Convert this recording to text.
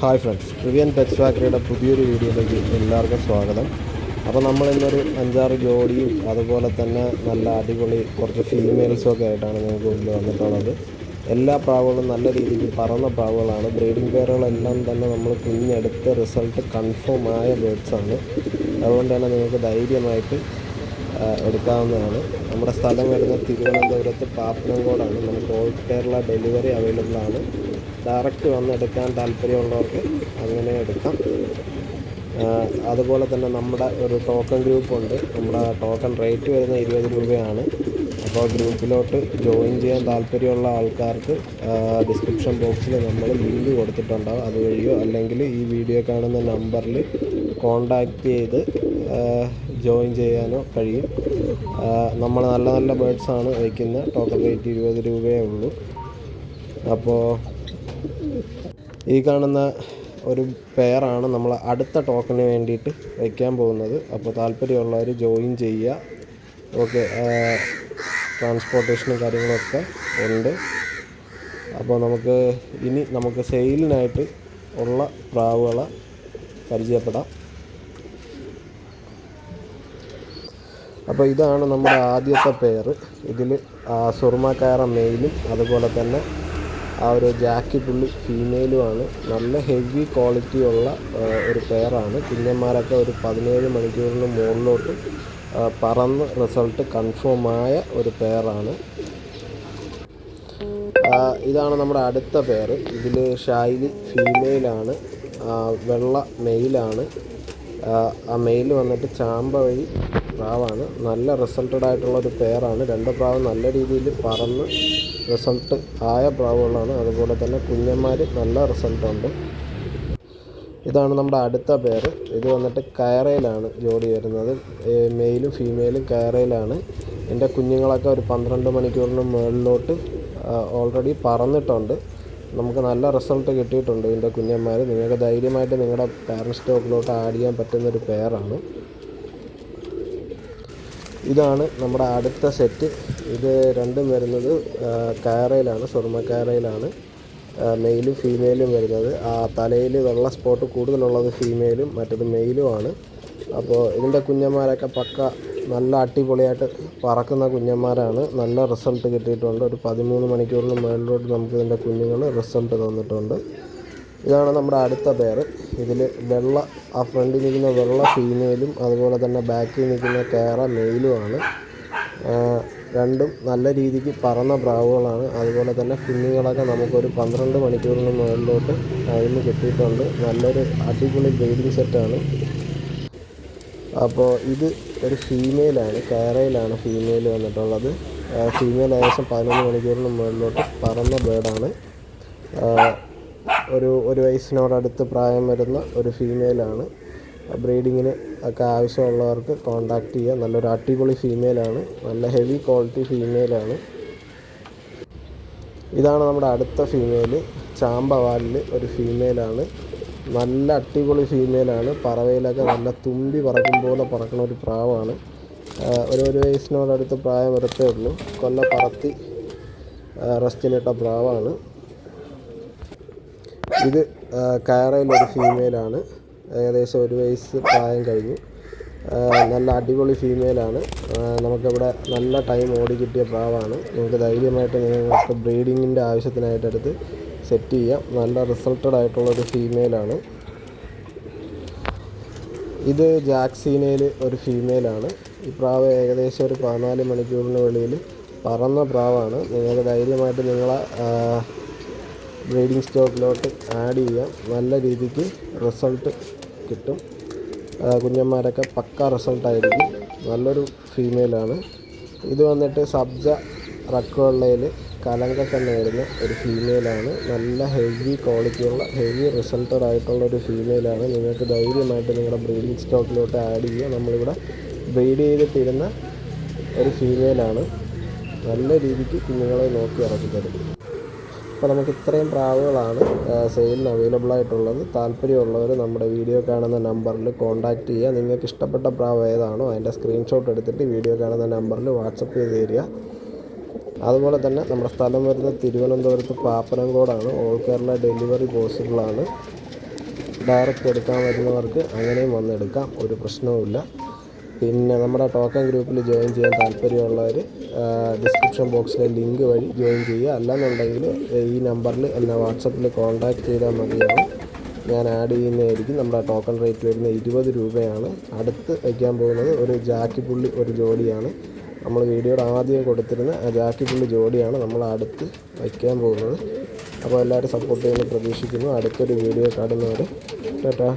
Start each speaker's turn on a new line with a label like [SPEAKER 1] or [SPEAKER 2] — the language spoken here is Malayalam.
[SPEAKER 1] Hi friends. റിവിയൻ പെറ്റ്സ് ഫാക്ടറിയുടെ പുതിയൊരു വീഡിയോയിലേക്ക് എല്ലാവർക്കും സ്വാഗതം. അപ്പോൾ നമ്മൾ ഇന്നൊരു അഞ്ചാറ് ജോഡിയും അതുപോലെ തന്നെ നല്ല അടിപൊളി കുറച്ച് ഫീമെയിൽസും ഒക്കെ ആയിട്ടാണ് നിങ്ങൾക്ക് മുമ്പിൽ വന്നിട്ടുള്ളത്. എല്ലാ പ്രാവുകളും നല്ല രീതിയിൽ പറന്ന പ്രാവുകളാണ്. ബ്രീഡിംഗ് പേരുകളെല്ലാം തന്നെ നമ്മൾ കുഞ്ഞെടുത്ത് റിസൾട്ട് കൺഫേം ആയ ബേഡ്സാണ്. അതുകൊണ്ട് തന്നെ നിങ്ങൾക്ക് ധൈര്യമായിട്ട് എടുക്കാവുന്നതാണ്. നമ്മുടെ സ്ഥലം വരുന്നത് തിരുവനന്തപുരത്ത് പാപ്പനംകോടാണ് നമുക്ക് ഓൾ കേരള ഡെലിവറി അവൈലബിൾ ആണ്. ഡയറക്റ്റ് വന്ന് എടുക്കാൻ താല്പര്യമുള്ളവർക്ക് അങ്ങനെ എടുക്കാം. അതുപോലെ തന്നെ നമ്മുടെ ഒരു ടോക്കൺ ഗ്രൂപ്പുണ്ട് നമ്മുടെ ടോക്കൺ റേറ്റ് വരുന്നത് ഇരുപത് രൂപയാണ്. അപ്പോൾ ഗ്രൂപ്പിലോട്ട് ജോയിൻ ചെയ്യാൻ താല്പര്യമുള്ള ആൾക്കാർക്ക് ഡിസ്ക്രിപ്ഷൻ ബോക്സിൽ നമ്മൾ ലിങ്ക് കൊടുത്തിട്ടുണ്ടാവും. അതുവഴിയോ അല്ലെങ്കിൽ ഈ വീഡിയോ കാണുന്ന നമ്പറിൽ കോണ്ടാക്റ്റ് ചെയ്ത് ജോയിൻ ചെയ്യാനോ കഴിയും. നമ്മൾ നല്ല നല്ല ബേഡ്സാണ് വയ്ക്കുന്നത് ടോക്കൺ റേറ്റ് ഇരുപത് രൂപയേ ഉള്ളൂ. അപ്പോൾ ഈ കാണുന്ന ഒരു പെയറാണ് നമ്മൾ അടുത്ത ടോക്കണിന് വേണ്ടിയിട്ട് വയ്ക്കാൻ പോകുന്നത്. അപ്പോൾ താല്പര്യമുള്ളവർ ജോയിൻ ചെയ്യുക. ഓക്കെ ട്രാൻസ്പോർട്ടേഷനും കാര്യങ്ങളൊക്കെ ഉണ്ട്. അപ്പോൾ നമുക്ക് ഇനി നമുക്ക് സെയിലിനായിട്ട് ഉള്ള പ്രാവുകളെ പരിചയപ്പെടാം. അപ്പോൾ ഇതാണ് നമ്മുടെ ആദ്യത്തെ പേര് ഇതിൽ സുർമക്കാര മെയിലും അതുപോലെ തന്നെ ആ ഒരു ജാക്കി പുള്ളി ഫീമെയിലുമാണ് നല്ല ഹെവി ക്വാളിറ്റി ഉള്ള ഒരു പെയറാണ് കുഞ്ഞന്മാരൊക്കെ ഒരു പതിനേഴ് മണിക്കൂറിന് മുകളിലോട്ട് പറന്ന് റിസൾട്ട് കൺഫേം ആയ ഒരു പെയറാണ് ആ, ഇതാണ് നമ്മുടെ അടുത്ത പെയർ ഇതിൽ ഷൈലി ഫീമെയിലാണ്. വെള്ള മെയിലാണ്. ആ, മെയിൽ വന്നിട്ട് ചാമ്പ വഴി പ്രാവാണ്. നല്ല റിസൾട്ടഡ് ആയിട്ടുള്ള ഒരു പെയറാണ് രണ്ട് പ്രാവ് നല്ല രീതിയിൽ പറന്ന് റിസൾട്ട് ആയ പ്രാവുകളാണ്. അതുപോലെ തന്നെ കുഞ്ഞന്മാർ നല്ല റിസൾട്ടുണ്ട്. ഇതാണ് നമ്മുടെ അടുത്ത പേർ ഇത് വന്നിട്ട് കയറയിലാണ് ജോഡി വരുന്നത്. മെയിലും ഫീമെയിലും കയറയിലാണ്. എന്റെ കുഞ്ഞുങ്ങളൊക്കെ ഒരു പന്ത്രണ്ട് മണിക്കൂറിന് മുകളിലോട്ട് ഓൾറെഡി പറന്നിട്ടുണ്ട്. നമുക്ക് നല്ല റിസൾട്ട് കിട്ടിയിട്ടുണ്ട് ഇതിന്റെ കുഞ്ഞന്മാർ നിങ്ങൾക്ക് ധൈര്യമായിട്ട് നിങ്ങളുടെ പാരന്റ് സ്റ്റോക്കിലോട്ട് ആഡ് ചെയ്യാൻ പറ്റുന്ന ഒരു ഇതാണ് നമ്മുടെ അടുത്ത സെറ്റ് ഇത് രണ്ടും വരുന്നത് കയറയിലാണ് സ്വർണ കയറയിലാണ് മെയിലും ഫീമെയിലും വരുന്നത്. ആ തലയിൽ വെള്ള സ്പോട്ട് കൂടുതലുള്ളത് ഫീമെയിലും മറ്റത് മെയിലുമാണ് അപ്പോൾ ഇതിന്റെ കുഞ്ഞന്മാരൊക്കെ പക്ക നല്ല അടിപൊളിയായിട്ട് പറക്കുന്ന കുഞ്ഞന്മാരാണ്. നല്ല റിസൾട്ട് കിട്ടിയിട്ടുണ്ട്. ഒരു പതിമൂന്ന് മണിക്കൂറിന് മുകളിലോട്ട് നമുക്ക് ഇതിന്റെ കുഞ്ഞുങ്ങൾ റിസൾട്ട് തന്നിട്ടുണ്ട്. ഇതാണ് നമ്മുടെ അടുത്ത പേര് ഇതിൽ വെള്ള ആ ഫ്രണ്ടിൽ നിൽക്കുന്ന വെള്ള ഫീമെയിലും അതുപോലെ തന്നെ ബാക്കിൽ നിൽക്കുന്ന കേറ മെയിലുമാണ് രണ്ടും നല്ല രീതിക്ക് പറന്ന പ്രാവുകളാണ്. അതുപോലെ തന്നെ കുഞ്ഞുങ്ങളൊക്കെ നമുക്കൊരു പന്ത്രണ്ട് മണിക്കൂറിന് മുകളിലോട്ട് ടൈം കിട്ടിയിട്ടുണ്ട്. നല്ലൊരു അടിപൊളി ബ്രീഡിംഗ് സെറ്റാണ് അപ്പോൾ ഇത് ഒരു ഫീമെയിലാണ് കയറയിലാണ് ഫീമെയിൽ വന്നിട്ടുള്ളത്. ഫീമെയിൽ ഏകദേശം പതിനൊന്ന് മണിക്കൂറിന് മുകളിലോട്ട് പറന്ന ബേഡാണ് ഒരു ഒരു വയസ്സിനോടടുത്ത് പ്രായം വരുന്ന ഒരു ഫീമെയിലാണ് ബ്രീഡിങ്ങിന് ഒക്കെ ആവശ്യമുള്ളവർക്ക് കോണ്ടാക്ട് ചെയ്യുക. നല്ലൊരു അടിപൊളി ഫീമെയിലാണ് നല്ല ഹെവി ക്വാളിറ്റി ഫീമെയിലാണ് ഇതാണ് നമ്മുടെ അടുത്ത ഫീമെയിൽ ചാമ്പവാലിൽ ഒരു ഫീമെയിലാണ് നല്ല അടിപൊളി ഫീമെയിലാണ് പറവയിലൊക്കെ നല്ല തുമ്പി പറക്കും പോലെ പറക്കുന്ന ഒരു പ്രാവാണ്. ഒരു ഒരു വയസ്സിനോടടുത്ത് പ്രായം വരത്തേ ഉള്ളൂ. കൊല്ല പറത്തി റെസ്റ്റിനിട്ട പ്രാവാണ്. ഇത് കയറയിലൊരു ഫീമെയിലാണ് ഏകദേശം ഒരു വയസ്സ് പ്രായം കഴിഞ്ഞു. നല്ല അടിപൊളി ഫീമെയിലാണ് നമുക്കിവിടെ നല്ല ടൈം ഓടി കിട്ടിയ പ്രാവാണ്. നിങ്ങൾക്ക് ധൈര്യമായിട്ട് നിങ്ങൾക്ക് ബ്രീഡിങ്ങിന്റെ ആവശ്യത്തിനായിട്ട് എടുത്ത് സെറ്റ് ചെയ്യാം. നല്ല റിസൾട്ടഡ് ആയിട്ടുള്ളൊരു ഫീമെയിലാണ് ഇത് ജാക്സീനയിൽ ഒരു ഫീമെയിലാണ് ഈ പ്രാവ് ഏകദേശം ഒരു പതിനാല് മണിക്കൂറിന് വെളിയിൽ പറന്ന പ്രാവാണ്. നിങ്ങൾക്ക് ധൈര്യമായിട്ട് നിങ്ങളെ ബ്രീഡിംഗ് സ്റ്റോക്കിലോട്ട് ആഡ് ചെയ്യാം നല്ല രീതിക്ക് റിസൾട്ട് കിട്ടും. കുഞ്ഞന്മാരൊക്കെ പക്ക റിസൾട്ടായിരിക്കും. നല്ലൊരു ഫീമെയിലാണ്. ഇത് വന്നിട്ട് സബ്ജ റക്കുവള്ളയിൽ കലങ്ക തന്നെ വരുന്ന ഒരു ഫീമെയിലാണ്. നല്ല ഹെവി ക്വാളിറ്റിയുള്ള ഹെവി റിസൾട്ടഡ് ആയിട്ടുള്ള ഒരു ഫീമെയിലാണ്. നിങ്ങൾക്ക് ധൈര്യമായിട്ട് നിങ്ങളുടെ ബ്രീഡിംഗ് സ്റ്റോക്കിലോട്ട് ആഡ് ചെയ്യുക. നമ്മളിവിടെ ബ്രീഡ് ചെയ്തിട്ടിരുന്ന ഒരു ഫീമെയിലാണ്. നല്ല രീതിക്ക് കുഞ്ഞുങ്ങളെ നോക്കി ഇറക്കി തരും അപ്പോൾ നമുക്ക് ഇത്രയും പ്രാവുകളാണ് സെയിലിന് അവൈലബിൾ ആയിട്ടുള്ളത്. താല്പര്യമുള്ളവർ നമ്മുടെ വീഡിയോ കാണുന്ന നമ്പറിൽ കോൺടാക്റ്റ് ചെയ്യുക. നിങ്ങൾക്ക് ഇഷ്ടപ്പെട്ട പ്രാവ് ഏതാണോ അതിന്റെ സ്ക്രീൻഷോട്ട് എടുത്തിട്ട് വീഡിയോ കാണുന്ന നമ്പറിൽ വാട്സപ്പ് ചെയ്ത് തരിക. അതുപോലെ തന്നെ നമ്മുടെ സ്ഥലം വരുന്നത് തിരുവനന്തപുരത്ത് പാപ്പനംകോടാണ്. ഓൾ കേരള ഡെലിവറി പോസിബിളാണ് ഡയറക്റ്റ് എടുക്കാൻ വരുന്നവർക്ക് അങ്ങനെയും വന്നെടുക്കാം ഒരു പ്രശ്നവുമില്ല. പിന്നെ നമ്മുടെ ടോക്കൺ ഗ്രൂപ്പിൽ ജോയിൻ ചെയ്യാൻ താല്പര്യമുള്ളവർ ഡിസ്ക്രിപ്ഷൻ ബോക്സിലെ ലിങ്ക് വഴി ജോയിൻ ചെയ്യുക. അല്ലെന്നുണ്ടെങ്കിൽ ഈ നമ്പറിൽ എന്നെ വാട്സപ്പിൽ കോൺടാക്റ്റ് ചെയ്താൽ മതിയാവും. ഞാൻ ആഡ് ചെയ്യുന്നതായിരിക്കും. നമ്മുടെ ടോക്കൺ റേറ്റ് വരുന്നത് ഇരുപത് രൂപയാണ്. അടുത്ത് വയ്ക്കാൻ പോകുന്നത് ഒരു ജാക്കി പുള്ളി ഒരു ജോഡിയാണ്. നമ്മൾ വീഡിയോയുടെ ആദ്യം കൊടുത്തിരുന്ന ആ ജാക്കി പുള്ളി ജോഡിയാണ് നമ്മൾ അടുത്ത് വയ്ക്കാൻ പോകുന്നത്. അപ്പോൾ എല്ലാവരും സപ്പോർട്ട് ചെയ്യുന്നത് പ്രതീക്ഷിക്കുന്നു. അടുത്തൊരു വീഡിയോ കാണുന്നവരെ ടാറ്റാ.